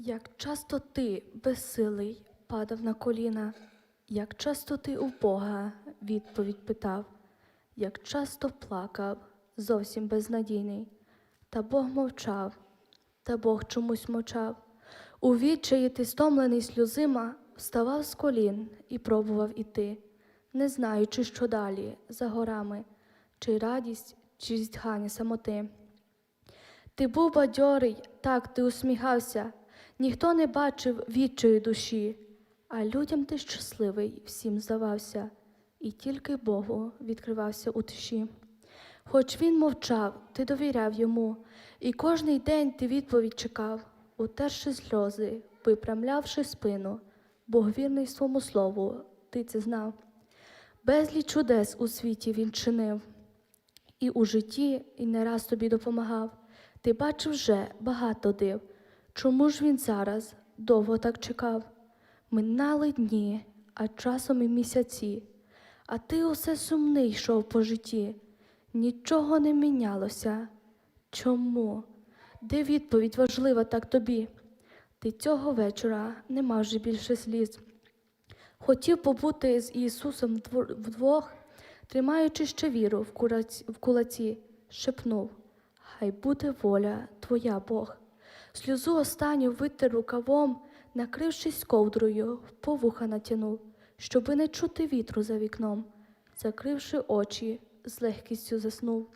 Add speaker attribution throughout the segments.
Speaker 1: Як часто ти, безсилий, падав на коліна, як часто ти у Бога відповідь питав, як часто плакав, зовсім безнадійний, та Бог мовчав, та Бог чомусь мовчав. У відчаї ти стомлений сльозима, вставав з колін і пробував іти, не знаючи, що далі, за горами, чи радість, чи зітхання самоти. Ти був бадьорий, так ти усміхався, ніхто не бачив відчаю душі, а людям ти щасливий всім здавався, і тільки Богу відкривався у тиші. Хоч він мовчав, ти довіряв йому, і кожний день ти відповідь чекав, утерши сльози, випрямлявши спину, Бог вірний своєму слову, ти це знав. Безліч чудес у світі він чинив, і у житті, і не раз тобі допомагав. Ти бачив вже багато див. Чому ж він зараз довго так чекав? Минали дні, а часом і місяці, а ти усе сумний йшов по житті. Нічого не мінялося. Чому? Де відповідь важлива так тобі? Ти цього вечора не мав вже більше сліз. Хотів побути з Ісусом вдвох, тримаючи ще віру в кулаці, шепнув Хай буде воля твоя Бог. Сльозу останню витер рукавом, накрившись ковдрою, повуха натянув, щоби не чути вітру за вікном, закривши очі, з легкістю заснув.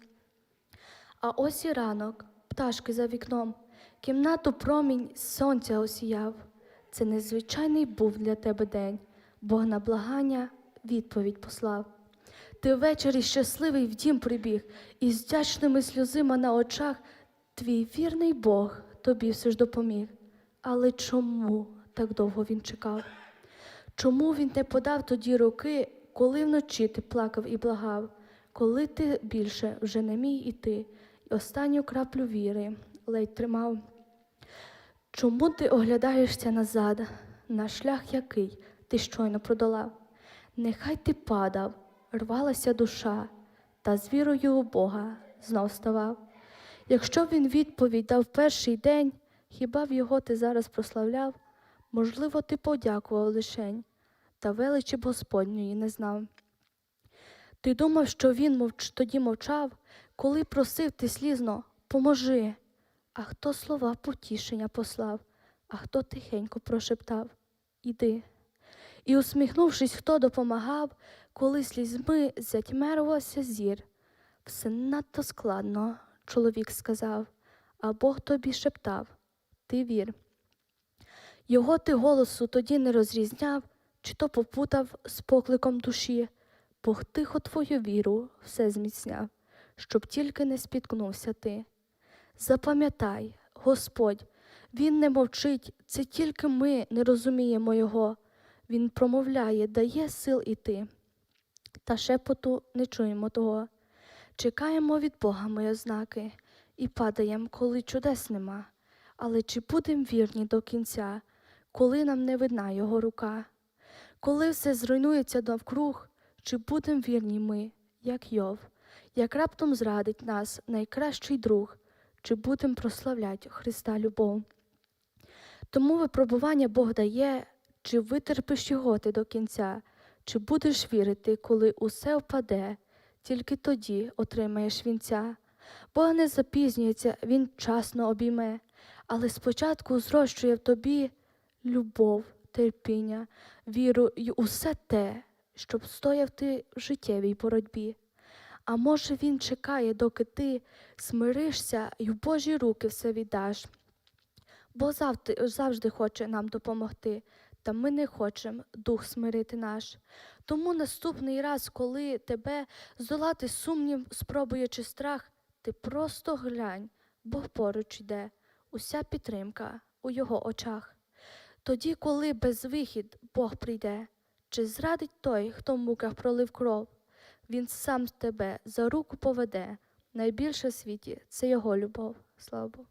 Speaker 1: А ось і ранок, пташки за вікном, кімнату промінь сонця осіяв. Це незвичайний був для тебе день, Бог на благання відповідь послав. Ти ввечері щасливий в дім прибіг, і з вдячними сльозима на очах твій вірний Бог тобі все ж допоміг. Але чому так довго він чекав? Чому він не подав тоді руки, коли вночі ти плакав і благав, коли ти більше вже не міг іти, і останню краплю віри ледь тримав? Чому ти оглядаєшся назад, на шлях який ти щойно продолав? Нехай ти падав, рвалася душа, та з вірою у Бога знов ставав. Якщо він відповідь дав перший день, хіба б його ти зараз прославляв? Можливо, ти подякував лишень, та величі б Господньої не знав. Ти думав, що він мовч... тоді мовчав, коли просив ти слізно поможи. А хто слова потішення послав, а хто тихенько прошептав Іди. І, усміхнувшись, хто допомагав, коли слізьми затьмерувався зір. Все надто складно, чоловік сказав, а Бог тобі шептав Ти вір. Його ти голосу тоді не розрізняв, чи то попутав з покликом душі, Бог тихо твою віру все зміцняв, щоб тільки не спіткнувся ти. Запам'ятай, Господь, Він не мовчить, це тільки ми не розуміємо Його. Він промовляє, дає сил іти, та шепоту не чуємо того. Чекаємо від Бога мої ознаки і падаємо, коли чудес нема. Але чи будемо вірні до кінця, коли нам не видна Його рука? Коли все зруйнується навкруг, чи будемо вірні ми, як Йов, як раптом зрадить нас найкращий друг, чи будемо прославлять Христа любов? Тому випробування Бог дає, чи витерпиш його ти до кінця, чи будеш вірити, коли усе впаде, тільки тоді отримаєш вінця. Бог не запізнюється, Він часно обійме, але спочатку зрощує в тобі любов, терпіння, віру й усе те, щоб стояв ти в життєвій боротьбі. А може, він чекає, доки ти смиришся і в Божі руки все віддаш. Бо завжди, завжди хоче нам допомогти, та ми не хочемо дух смирити наш. Тому наступний раз, коли тебе здолати сумнів, спробує чи страх, ти просто глянь, Бог поруч йде, уся підтримка у його очах. Тоді, коли безвихід Бог прийде, чи зрадить той, хто в муках пролив кров, він сам тебе за руку поведе. Найбільше в світі це його любов. Слава Богу.